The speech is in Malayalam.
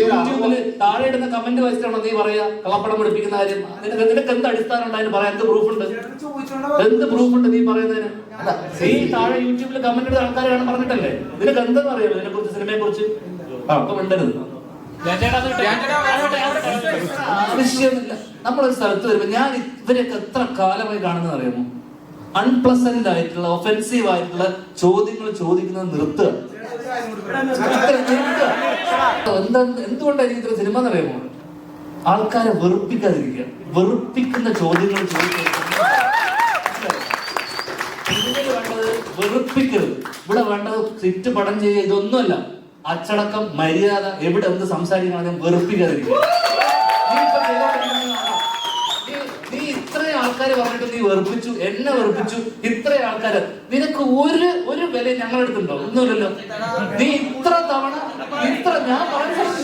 യൂട്യൂബിൽ താഴെ ഇടുന്ന കമന്റ് വെച്ചിട്ടാണോ നീ പറയാ? കള്ളപ്പടം പഠിപ്പിക്കുന്ന കാര്യം. നിനക്ക് നിനക്ക് എന്ത് അടിസ്ഥാനം ഉണ്ടായിരുന്നു പറയാൻ? എന്ത് പ്രൂഫ് ഉണ്ട്? എന്ത് പ്രൂഫ് ഉണ്ട് നീ പറയുന്നതിന്? നീ താഴെ യൂട്യൂബിൽ കമന്റ് ഇടുന്ന ആൾക്കാരാണ് പറഞ്ഞിട്ടല്ലേ? നിനക്ക് എന്തെന്ന് അറിയാമോ ഇതിനെ കുറിച്ച് സിനിമയെ കുറിച്ച് ആ അപ്പൊ മിണ്ടരുത് ആവശ്യമില്ല. നമ്മളൊരു സ്ഥലത്ത് വരുമ്പോ ഞാൻ ഇവരെയൊക്കെ എത്ര കാലമായി കാണുന്നത് അറിയാമോ? അൺപ്ലസന്റ് ആയിട്ടുള്ള ഒഫെൻസീവ് ആയിട്ടുള്ള ചോദ്യങ്ങൾ ചോദിക്കുന്നത് നിർത്തുക. ഇത്ര എന്താ എന്തുകൊണ്ടാണ് ഇത്ര സിനിമ എന്നറിയാമോ ആൾക്കാരെ വെറുപ്പിക്കാതിരിക്കുക. വെറുപ്പിക്കുന്ന ചോദ്യങ്ങൾ വേണ്ടത് വെറുപ്പിക്കരുത്. ഇവിടെ വേണ്ടത് സിറ്റ് പടം ചെയ്യുക ഇതൊന്നുമല്ല. അച്ചടക്കം മര്യാദ എവിടെ എന്ത് സംസാരിക്കണം വെറുപ്പിക്കാതിരിക്കുക. നീ ഇത്രയും ആൾക്കാരെ പറഞ്ഞിട്ട് നീ വെറുപ്പിച്ചു എന്നെ വെറുപ്പിച്ചു ആൾക്കാര്. നിനക്ക് ഒരു ഒരു വില ഞങ്ങളെടുത്തുണ്ടോ ഒന്നുമില്ലല്ലോ. നീ ഇത്ര തവണ ഇത്ര ഞാൻ പറഞ്ഞ